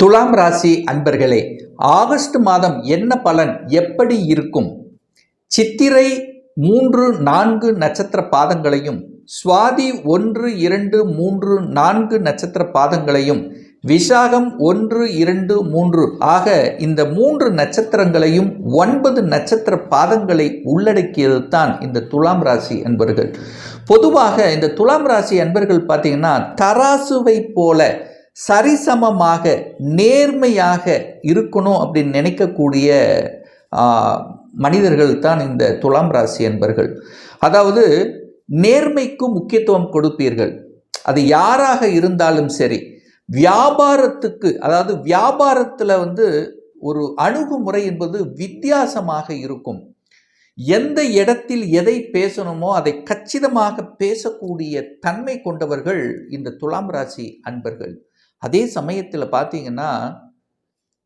துலாம் ராசி அன்பர்களே ஆகஸ்ட் மாதம் என்ன பலன் எப்படி இருக்கும்? சித்திரை மூன்று நான்கு நட்சத்திர பாதங்களையும் சுவாதி ஒன்று இரண்டு மூன்று நான்கு நட்சத்திர பாதங்களையும் விசாகம் ஒன்று இரண்டு மூன்று ஆக இந்த மூன்று நட்சத்திரங்களையும் ஒன்பது நட்சத்திர பாதங்களை உள்ளடக்கியது தான் இந்த துலாம் ராசி அன்பர்கள். பொதுவாக இந்த துலாம் ராசி அன்பர்கள் பார்த்தீங்கன்னா தராசுவை போல சரிசமமாக நேர்மையாக இருக்கணும் அப்படின்னு நினைக்கக்கூடிய மனிதர்கள் தான் இந்த துலாம் ராசி என்பர்கள். அதாவது நேர்மைக்கு முக்கியத்துவம் கொடுப்பீர்கள். அது யாராக இருந்தாலும் சரி வியாபாரத்துக்கு அதாவது வியாபாரத்தில் வந்து ஒரு அணுகுமுறை என்பது வித்தியாசமாக இருக்கும். எந்த இடத்தில் எதை பேசணுமோ அதை கச்சிதமாக பேசக்கூடிய தன்மை கொண்டவர்கள் இந்த துலாம் ராசி அன்பர்கள். அதே சமயத்தில் பார்த்தீங்கன்னா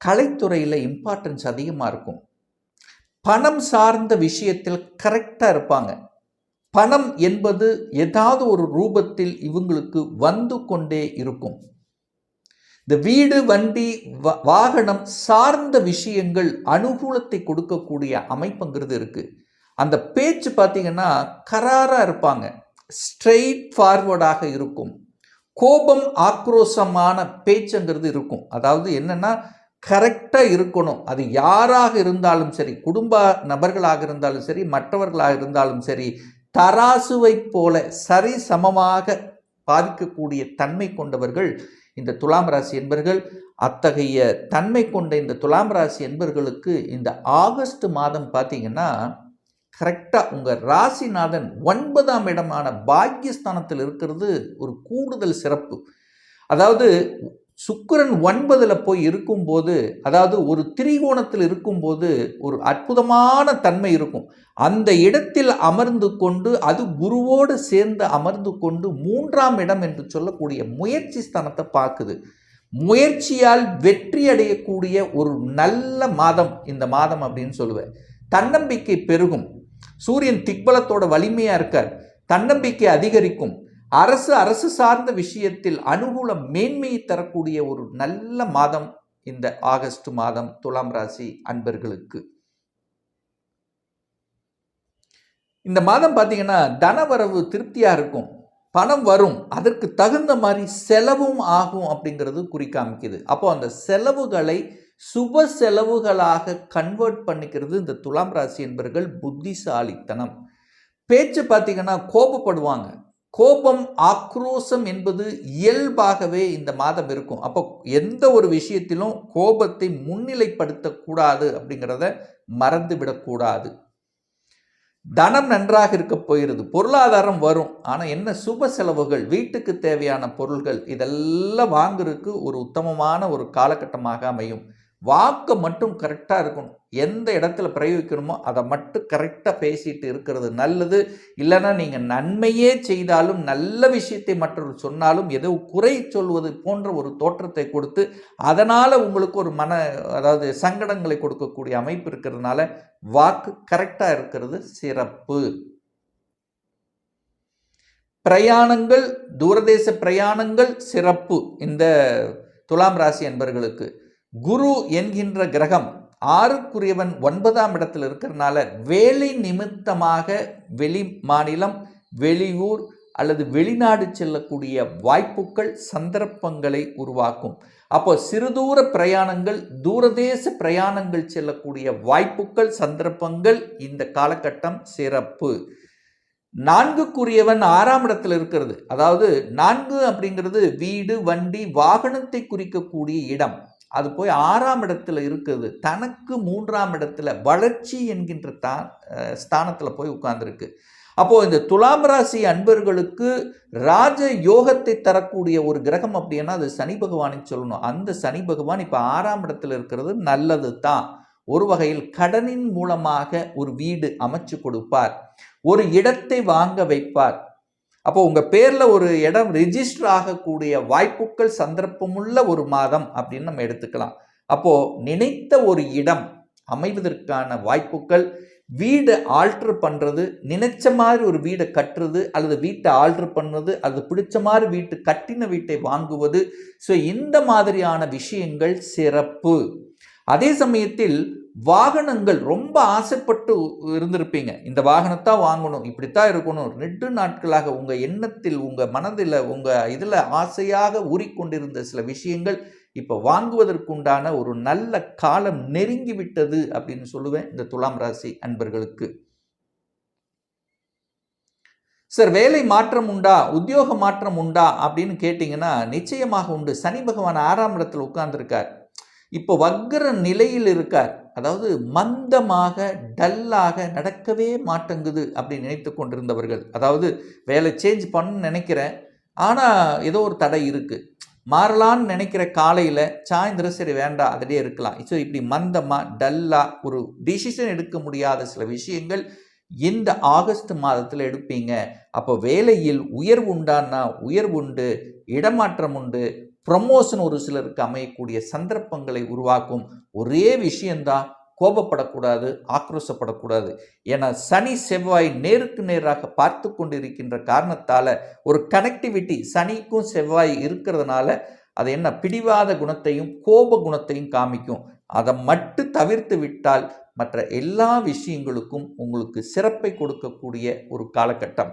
கலைத்துறையில் இம்பார்ட்டன்ஸ் அதிகமாக இருக்கும். பணம் சார்ந்த விஷயத்தில் கரெக்டாக இருப்பாங்க. பணம் என்பது ஏதாவது ஒரு ரூபத்தில் இவங்களுக்கு வந்து கொண்டே இருக்கும். இந்த வீடு வண்டி வாகனம் சார்ந்த விஷயங்கள் அனுகூலத்தை கொடுக்கக்கூடிய அமைப்புங்கிறது இருக்குது அந்த பேச்சு பார்த்தீங்கன்னா கராராக இருப்பாங்க. ஸ்ட்ரெயிட் ஃபார்வர்டாக இருக்கும். கோபம் ஆக்ரோஷமான பேச்சுங்கிறது இருக்கும். அதாவது என்னென்னா கரெக்டாக இருக்கணும். அது யாராக இருந்தாலும் சரி குடும்ப நபர்களாக இருந்தாலும் சரி மற்றவர்களாக இருந்தாலும் சரி தராசுவை போல சரி சமமாக பாதிக்கக்கூடிய தன்மை கொண்டவர்கள் இந்த துலாம் ராசி என்பர்கள். அத்தகைய தன்மை கொண்ட இந்த துலாம் ராசி என்பர்களுக்கு இந்த ஆகஸ்ட் மாதம் பார்த்தீங்கன்னா கரெக்டாக உங்கள் ராசிநாதன் ஒன்பதாம் இடமான பாக்கியஸ்தானத்தில் இருக்கிறது ஒரு கூடுதல் சிறப்பு. அதாவது சுக்கிரன் ஒன்பதில் போய் இருக்கும்போது அதாவது ஒரு திரிகோணத்தில் இருக்கும்போது ஒரு அற்புதமான தன்மை இருக்கும். அந்த இடத்தில் அமர்ந்து கொண்டு அது குருவோடு சேர்ந்து அமர்ந்து கொண்டு மூன்றாம் இடம் என்று சொல்லக்கூடிய முயற்சி ஸ்தானத்தை பார்க்குது. முயற்சியால் வெற்றி அடையக்கூடிய ஒரு நல்ல மாதம் இந்த மாதம் அப்படின்னு சொல்லுவேன். தன்னம்பிக்கை பெருகும். சூரியன் திக்பலத்தோட வலிமையாக இருக்கார். தன்னம்பிக்கை அதிகரிக்கும். அரசு அரசு சார்ந்த விஷயத்தில் அனுகூல மேன்மையை தரக்கூடிய ஒரு நல்ல மாதம் இந்த ஆகஸ்ட் மாதம் துலாம் ராசி அன்பர்களுக்கு. இந்த மாதம் பார்த்தீங்கன்னா தனவரவு திருப்தியாக இருக்கும். பணம் வரும். அதற்கு தகுந்த மாதிரி செலவும் ஆகும் அப்படிங்கிறது குறிக்காமிக்குது அப்போ அந்த செலவுகளை சுப செலவுகளாக கன்வெர்ட் பண்ணிக்கிறது இந்த துலாம் ராசி என்பர்கள் புத்திசாலித்தனம். பேச்சு பார்த்தீங்கன்னா கோபப்படுவாங்க. கோபம் ஆக்ரோஷம் என்பது இயல்பாகவே இந்த மாதம் இருக்கும். அப்போ எந்த ஒரு விஷயத்திலும் கோபத்தை முன்னிலைப்படுத்தக்கூடாது அப்படிங்கிறத மறந்து விடக்கூடாது தனம் நன்றாக இருக்க போயிருது பொருளாதாரம் வரும். ஆனால் என்ன சுப செலவுகள் வீட்டுக்கு தேவையான பொருள்கள் இதெல்லாம் வாங்குறதுக்கு ஒரு உத்தமமான ஒரு காலகட்டமாக அமையும். வாக்கு மட்டும் கரெக்டாக இருக்கணும். எந்த இடத்துல பிரயோகிக்கணுமோ அதை மட்டும் கரெக்டாக பேசிட்டு இருக்கிறது நல்லது. இல்லைன்னா நீங்கள் நன்மையே செய்தாலும் நல்ல விஷயத்தை மற்றவர்கள் சொன்னாலும் ஏதோ குறை சொல்வது போன்ற ஒரு தோற்றத்தை கொடுத்து அதனால் உங்களுக்கு ஒரு மன அதாவது சங்கடங்களை கொடுக்கக்கூடிய அமைப்பு இருக்கிறதுனால வாக்கு கரெக்டாக இருக்கிறது சிறப்பு. பிரயாணங்கள் தூரதேச பிரயாணங்கள் சிறப்பு. இந்த துலாம் ராசி என்பர்களுக்கு குரு என்கின்ற கிரகம் ஆறுக்குரியவன் ஒன்பதாம் இடத்தில் இருக்கிறனால வேலை நிமித்தமாக வெளி மாநிலம் வெளியூர் அல்லது வெளிநாடு செல்லக்கூடிய வாய்ப்புகள் சந்தர்ப்பங்களை உருவாக்கும். அப்போ சிறுதூர பிரயாணங்கள் தூரதேச பிரயாணங்கள் செல்லக்கூடிய வாய்ப்புகள் சந்தர்ப்பங்கள் இந்த காலகட்டம் சிறப்பு. நான்குக்குரியவன் ஆறாம் இடத்தில் இருக்கிறது. அதாவது நான்கு அப்படிங்கிறது வீடு வண்டி வாகனத்தை குறிக்கக்கூடிய இடம். அது போய் ஆறாம் இடத்துல இருக்குது. தனக்கு மூன்றாம் இடத்துல வளர்ச்சி என்கின்ற தா ஸ்தானத்தில் போய் உட்கார்ந்துருக்கு. அப்போது இந்த துலாம் ராசி அன்பர்களுக்கு ராஜ யோகத்தை தரக்கூடிய ஒரு கிரகம் அப்படின்னா அது சனி பகவானை சொல்லணும். அந்த சனி பகவான் இப்போ ஆறாம் இடத்துல இருக்கிறது நல்லது தான் ஒரு வகையில் கடனின் மூலமாக ஒரு வீடு அமைச்சு கொடுப்பார். ஒரு இடத்தை வாங்க வைப்பார். அப்போ உங்கள் பேரில் ஒரு இடம் ரிஜிஸ்டர் ஆகக்கூடிய வாய்ப்புகள் சந்தர்ப்பமுள்ள ஒரு மாதம் அப்படின்னு நம்ம எடுத்துக்கலாம். அப்போது நினைத்த ஒரு இடம் அமைவதற்கான வாய்ப்புகள் வீடை ஆல்ட்ரு பண்ணுறது நினைச்ச மாதிரி ஒரு வீடை கட்டுறது அல்லது வீட்டை ஆல்ட்ரு பண்ணுறது அல்லது பிடிச்ச மாதிரி வீட்டு கட்டின வீட்டை வாங்குவது. ஸோ இந்த மாதிரியான விஷயங்கள் சிறப்பு. அதே சமயத்தில் வாகனங்கள் ரொம்ப ஆசைப்பட்டு இருந்திருப்பீங்க. இந்த வாகனத்தான் வாங்கணும் இப்படித்தான் இருக்கணும். ரெண்டு நாட்களாக உங்கள் எண்ணத்தில் உங்கள் மனதில் உங்கள் இதில் ஆசையாக ஊறிக்கொண்டிருந்த சில விஷயங்கள் இப்போ வாங்குவதற்குண்டான ஒரு நல்ல காலம் நெருங்கி விட்டது அப்படின்னு சொல்லுவேன் இந்த துலாம் ராசி அன்பர்களுக்கு. சார் வேலை மாற்றம் உண்டா? உத்தியோக மாற்றம் உண்டா? அப்படின்னு கேட்டிங்கன்னா நிச்சயமாக உண்டு. சனி பகவான் ஆறாம் இடத்தில் உட்கார்ந்துருக்கார். இப்போ வக்ர நிலையில் இருக்கார். அதாவது மந்தமாக டல்லாக நடக்கவே மாட்டேங்குது அப்படின்னு நினைத்து கொண்டிருந்தவர்கள். அதாவது வேலை சேஞ்ச் பண்ண நினைக்கிறேன். ஆனால் ஏதோ ஒரு தடை இருக்குது மாறலான்னு நினைக்கிற காலையில் சாயந்தரம் சரி வேண்டாம் அதிலே இருக்கலாம். ஸோ இப்படி மந்தமாக டல்லாக ஒரு டிசிஷன் எடுக்க முடியாத சில விஷயங்கள் இந்த ஆகஸ்ட் மாதத்தில் எடுப்பீங்க. அப்போ வேலையில் உயர்வு உண்டான்னா உயர்வு உண்டு இடமாற்றம் உண்டு ப்ரமோஷன் ஒரு சிலருக்கு அமையக்கூடிய சந்தர்ப்பங்களை உருவாக்கும். ஒரே விஷயந்தான் கோபப்படக்கூடாது ஆக்ரோஷப்படக்கூடாது. ஏன்னா சனி செவ்வாய் நேருக்கு நேராக பார்த்து கொண்டிருக்கின்ற காரணத்தால் ஒரு கனெக்டிவிட்டி சனிக்கும் செவ்வாய் இருக்கிறதுனால அது என்ன பிடிவாத குணத்தையும் கோப குணத்தையும் காமிக்கும். அதை மட்டும் தவிர்த்து விட்டால் மற்ற எல்லா விஷயங்களுக்கும் உங்களுக்கு சிறப்பை கொடுக்கக்கூடிய ஒரு காலகட்டம்.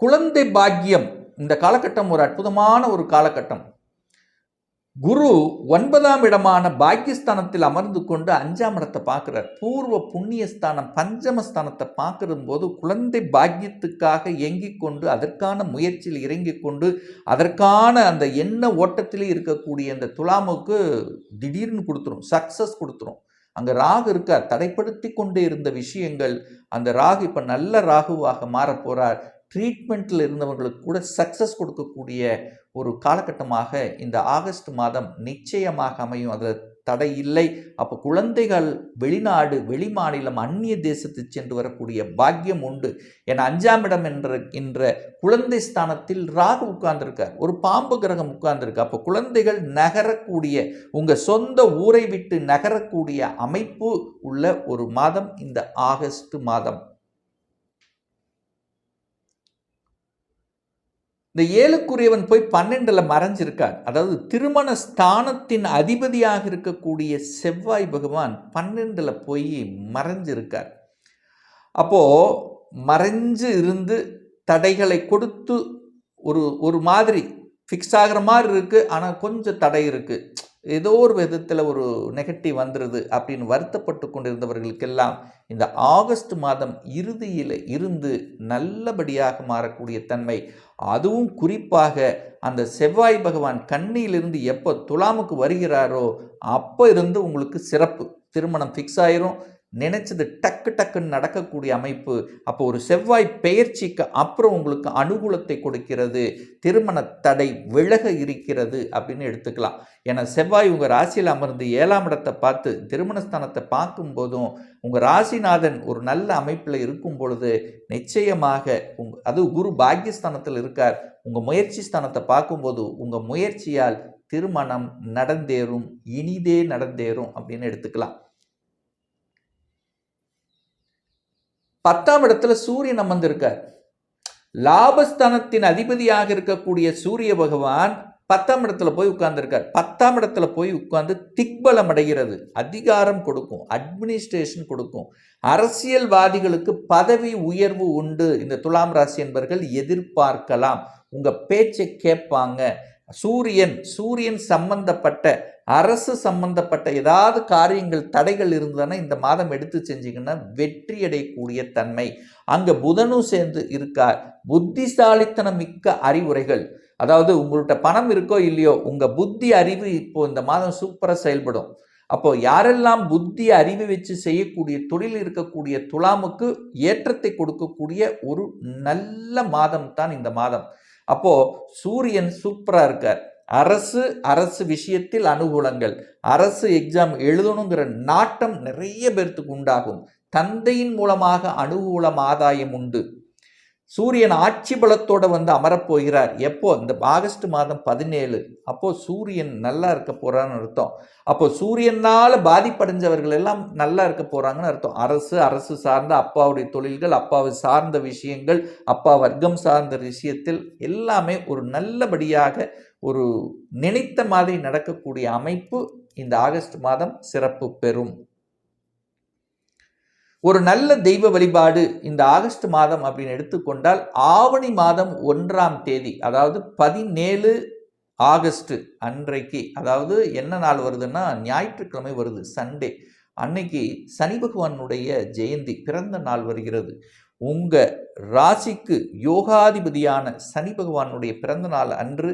குழந்தை பாக்கியம் இந்த காலகட்டம் ஒரு அற்புதமான ஒரு காலகட்டம். குரு ஒன்பதாம் இடமான பாக்கியஸ்தானத்தில் அமர்ந்து கொண்டு அஞ்சாம் இடத்தை பார்க்குறார். பூர்வ புண்ணியஸ்தானம் பஞ்சமஸ்தானத்தை பார்க்கறது போது குழந்தை பாக்கியத்துக்காக இயங்கிக் கொண்டு அதற்கான முயற்சியில் இறங்கி கொண்டு அதற்கான அந்த எண்ண ஓட்டத்திலே இருக்கக்கூடிய அந்த துலாமுக்கு திடீர்னு கொடுத்துரும் சக்சஸ் கொடுத்துரும். அங்கே ராகு இருக்கார். தடைப்படுத்தி கொண்டே இருந்த விஷயங்கள் அந்த ராகு இப்போ நல்ல ராகுவாக மாறப்போகிறார் ட்ரீட்மெண்ட்டில் இருந்தவர்களுக்கு கூட சக்ஸஸ் கொடுக்கக்கூடிய ஒரு காலகட்டமாக இந்த ஆகஸ்ட் மாதம் நிச்சயமாக அமையும். அதில் தடை இல்லை. அப்போ குழந்தைகள் வெளிநாடு வெளிமாநிலம் அந்நிய தேசத்து சென்று வரக்கூடிய பாக்கியம் உண்டு. என அஞ்சாம் இடம் என்ற என்ற குழந்தை ஸ்தானத்தில் ராகு உட்கார்ந்துருக்கார். ஒரு பாம்பு கிரகம் உட்கார்ந்துருக்கு. அப்போ குழந்தைகள் நகரக்கூடிய உங்கள் சொந்த ஊரை விட்டு நகரக்கூடிய அமைப்பு உள்ள ஒரு மாதம் இந்த ஆகஸ்ட் மாதம். இந்த ஏழுக்குரியவன் போய் பன்னெண்டில் மறைஞ்சிருக்கார். அதாவது திருமண ஸ்தானத்தின் அதிபதியாக இருக்கக்கூடிய செவ்வாய் பகவான் பன்னெண்டில் போய் மறைஞ்சிருக்கார். அப்போது மறைஞ்சு இருந்து தடைகளை கொடுத்து ஒரு ஒரு மாதிரி ஃபிக்ஸ் ஆகிற மாதிரி இருக்குது ஆனால் கொஞ்சம் தடை இருக்குது ஏதோ ஒரு விதத்தில் ஒரு நெகட்டிவ் வந்துடுது அப்படின்னு வருத்தப்பட்டு கொண்டிருந்தவர்களுக்கெல்லாம் இந்த ஆகஸ்ட் மாதம் இறுதியில் இருந்து நல்லபடியாக மாறக்கூடிய தன்மை. அதுவும் குறிப்பாக அந்த செவ்வாய் பகவான் கண்ணியிலிருந்து எப்போ துலாமுக்கு வருகிறாரோ அப்போ இருந்து உங்களுக்கு சிறப்பு. திருமணம் ஃபிக்ஸ் ஆயிரும். நினைச்சது டக்கு டக்குன்னு நடக்கக்கூடிய அமைப்பு. அப்போ ஒரு செவ்வாய் பெயர்ச்சிக்கு அப்புறம் உங்களுக்கு அனுகூலத்தை கொடுக்கிறது. திருமண தடை விலக இருக்கிறது அப்படின்னு எடுத்துக்கலாம். ஏன்னா செவ்வாய் உங்கள் ராசியில் அமர்ந்து ஏழாம் இடத்தை பார்த்து திருமணஸ்தானத்தை பார்க்கும்போதும் உங்கள் ராசிநாதன் ஒரு நல்ல அமைப்பில் இருக்கும் பொழுது நிச்சயமாக உங் அது குரு பாக்கியஸ்தானத்தில் இருக்கார். உங்கள் முயற்சி ஸ்தானத்தை பார்க்கும்போது உங்கள் முயற்சியால் திருமணம் நடந்தேறும். இனிதே நடந்தேறும் அப்படின்னு எடுத்துக்கலாம். பத்தாம் இடத்துல சூரியன் அமர்ந்திருக்கார். லாபஸ்தானத்தின் அதிபதியாக இருக்கக்கூடிய சூரிய பகவான் பத்தாம் இடத்துல போய் உட்கார்ந்துருக்கார். பத்தாம் இடத்துல போய் உட்கார்ந்து திக்பலம் அடைகிறது. அதிகாரம் கொடுக்கும் அட்மினிஸ்ட்ரேஷன் கொடுக்கும். அரசியல்வாதிகளுக்கு பதவி உயர்வு உண்டு. இந்த துலாம் ராசி என்பவர்கள் எதிர்பார்க்கலாம். உங்கள் பேச்சை கேட்பாங்க. சூரியன் சூரியன் சம்பந்தப்பட்ட அரசு சம்பந்தப்பட்ட ஏதாவது காரியங்கள் தடைகள் இருந்ததுன்னா இந்த மாதம் எடுத்து செஞ்சீங்கன்னா வெற்றி அடையக்கூடிய தன்மை. அங்கே புதனும் சேர்ந்து இருக்கார். புத்திசாலித்தனம் மிக்க அறிவுரைகள். அதாவது உங்கள்கிட்ட பணம் இருக்கோ இல்லையோ உங்கள் புத்தி அறிவு இப்போ இந்த மாதம் சூப்பராக செயல்படும். அப்போ யாரெல்லாம் புத்தி அறிவு வச்சு செய்யக்கூடிய தொழில் இருக்கக்கூடிய துலாமுக்கு ஏற்றத்தை கொடுக்கக்கூடிய ஒரு நல்ல மாதம் தான் இந்த மாதம். அப்போது சூரியன் சூப்பராக இருக்கார். அரசு அரசு விஷயத்தில் அனுகூலங்கள். அரசு எக்ஸாம் எழுதணுங்கிற நாட்டம் நிறைய பேர்த்துக்கு உண்டாகும். தந்தையின் மூலமாக அனுகூலம் ஆதாயம் உண்டு. சூரியன் ஆட்சி பலத்தோடு வந்து அமரப்போகிறார் எப்போ? இந்த ஆகஸ்ட் மாதம் பதினேழு. அப்போது சூரியன் நல்லா இருக்க போகிறான்னு அர்த்தம். அப்போது சூரியனால் பாதிப்படைஞ்சவர்கள் எல்லாம் நல்லா இருக்க போகிறாங்கன்னு அர்த்தம். அரசு அரசு சார்ந்த அப்பாவுடைய தொழில்கள் அப்பாவை சார்ந்த விஷயங்கள் அப்பா வர்க்கம் சார்ந்த விஷயத்தில் எல்லாமே ஒரு நல்லபடியாக ஒரு நினைத்த மாதிரி நடக்கக்கூடிய அமைப்பு இந்த ஆகஸ்ட் மாதம் சிறப்பு பெறும். ஒரு நல்ல தெய்வ வழிபாடு இந்த ஆகஸ்ட் மாதம் அப்படின்னு எடுத்துக்கொண்டால் ஆவணி மாதம் ஒன்றாம் தேதி அதாவது பதினேழு ஆகஸ்ட் அன்றைக்கு அதாவது என்ன நாள் வருதுன்னா ஞாயிற்றுக்கிழமை வருது சண்டே. அன்னைக்கு சனி பகவானுடைய ஜெயந்தி பிறந்த நாள் வருகிறது. உங்கள் ராசிக்கு யோகாதிபதியான சனி பகவானுடைய பிறந்த நாள் அன்று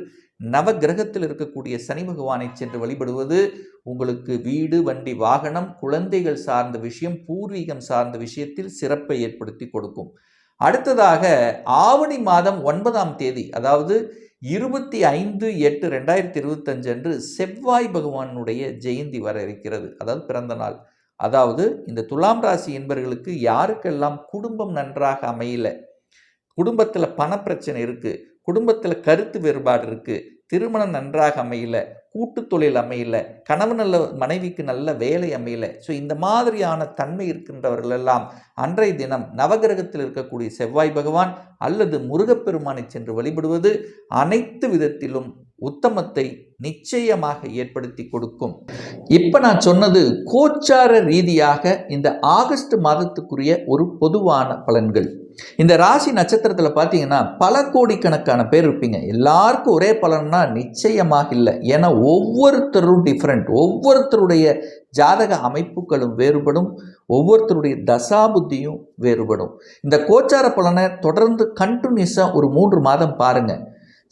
நவ கிரகத்தில் இருக்கக்கூடிய சனி பகவானை சென்று வழிபடுவது உங்களுக்கு வீடு வண்டி வாகனம் குழந்தைகள் சார்ந்த விஷயம் பூர்வீகம் சார்ந்த விஷயத்தில் சிறப்பை ஏற்படுத்தி கொடுக்கும். அடுத்ததாக ஆவணி மாதம் ஒன்பதாம் தேதி அதாவது இருபத்தி ஐந்து எட்டு ரெண்டாயிரத்தி இருபத்தஞ்சு அன்று செவ்வாய் பகவானுடைய ஜெயந்தி வர இருக்கிறது அதாவது பிறந்த நாள். அதாவது இந்த துலாம் ராசி என்பர்களுக்கு யாருக்கெல்லாம் குடும்பம் நன்றாக அமையல குடும்பத்தில் பணப்பிரச்சனை இருக்குது குடும்பத்தில் கருத்து வேறுபாடு இருக்குது திருமணம் நன்றாக அமையல கூட்டு தொழில் அமையல கணவன் நல்ல மனைவிக்கு நல்ல வேலை அமையல. ஸோ இந்த மாதிரியான தன்மை இருக்கின்றவர்கள் எல்லாம் அன்றைய தினம் நவகிரகத்தில் இருக்கக்கூடிய செவ்வாய் பகவான் அல்லது முருகப்பெருமானை சென்று வழிபடுவது அனைத்து விதத்திலும் உத்தமத்தை நிச்சயமாக ஏற்படுத்தி கொடுக்கும். இப்போ நான் சொன்னது கோச்சார ரீதியாக இந்த ஆகஸ்ட் மாதத்துக்குரிய ஒரு பொதுவான பலன்கள். இந்த ராசி நட்சத்திரத்தில் பார்த்தீங்கன்னா பல கோடிக்கணக்கான பேர் இருப்பீங்க. எல்லாருக்கும் ஒரே பலன்னா நிச்சயமாக இல்லை. ஏன்னா ஒவ்வொருத்தரும் டிஃப்ரெண்ட் ஒவ்வொருத்தருடைய ஜாதக அமைப்புகளும் வேறுபடும். ஒவ்வொருத்தருடைய தசாபுத்தியும் வேறுபடும். இந்த கோச்சார பலனை தொடர்ந்து கண்டினியூஸாக ஒரு மூன்று மாதம் பாருங்கள்